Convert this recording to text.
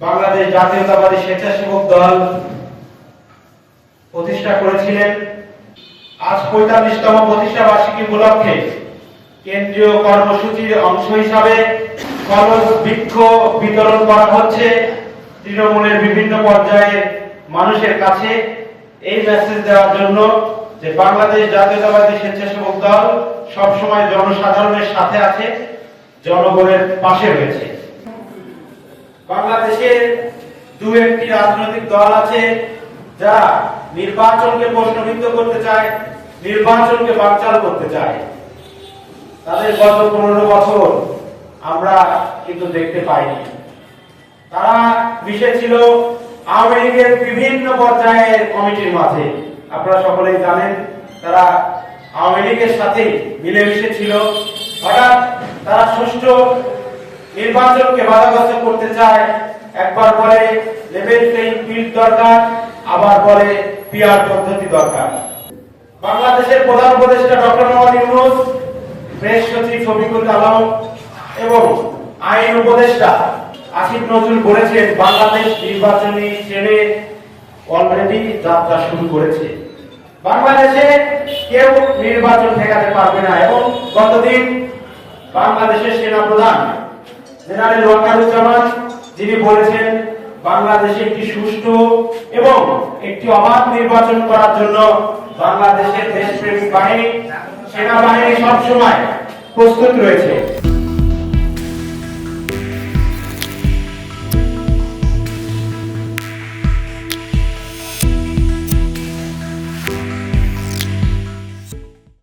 বাংলাদেশ জাতীয়তাবাদী স্বেচ্ছাসেবক দল প্রতিষ্ঠা করেছিলেন, আজ পঁয়তাল্লিশতম প্রতিষ্ঠা বার্ষিকী উপলক্ষে কেন্দ্রীয় কর্মসূচির অংশ হিসাবে কলস বৃক্ষ বিতরণ করা হচ্ছে। তৃণমূলের বিভিন্ন পর্যায়ের মানুষের কাছে এই মেসেজ দেওয়ার জন্য যে বাংলাদেশ জাতীয়তাবাদী স্বেচ্ছাসেবক দল সবসময় জনসাধারণের সাথে আছে, জনগণের পাশে রয়েছে। বাংলাদেশে দু একটি রাজনৈতিক দল আছে যারা নির্বাচনকে প্রশ্নবিদ্ধ করতে চায়, নির্বাচনকে বাকচাল করতে চায়। তাদের গত পনেরো বছর আমরা কিন্তু দেখতে পাইনি। তারা মিশেছিল আওয়ামী লীগের বিভিন্ন পর্যায়ের কমিটির মাঝে। আপনারা সকলেই জানেন, তারা আওয়ামী লীগের সাথে মিলেমিশে ছিল। হঠাৎ তারা সুষ্ঠু নির্বাচনকে বাধাগ্রস্ত করতে চায়। একবার বলে লেভেল প্লেইং ফিল্ড দরকার, আবার বলে পিআর পদ্ধতি দরকার। বাংলাদেশের প্রধান উপদেষ্টা ডক্টর মোহাম্মদ ইউনুস, প্রেস সচিব শফিকুল আলম এবং আইন উপদেষ্টা আসিফ নজরুল বলেছেন, বাংলাদেশ নির্বাচনী ছেড়ে অলরেডি যাত্রা শুরু করেছে। বাংলাদেশে কেউ নির্বাচন ঠেকাতে পারবে না এবং গতদিন বাংলাদেশের সেনা প্রধান জেনারেল ওয়াকারুজ্জামান, যিনি বলেছেন, বাংলাদেশে একটি সুষ্ঠু এবং একটি অবাধ নির্বাচন করার জন্য বাংলাদেশের দেশপ্রেমিক বাহিনী, সেনাবাহিনী সবসময় প্রস্তুত রয়েছে।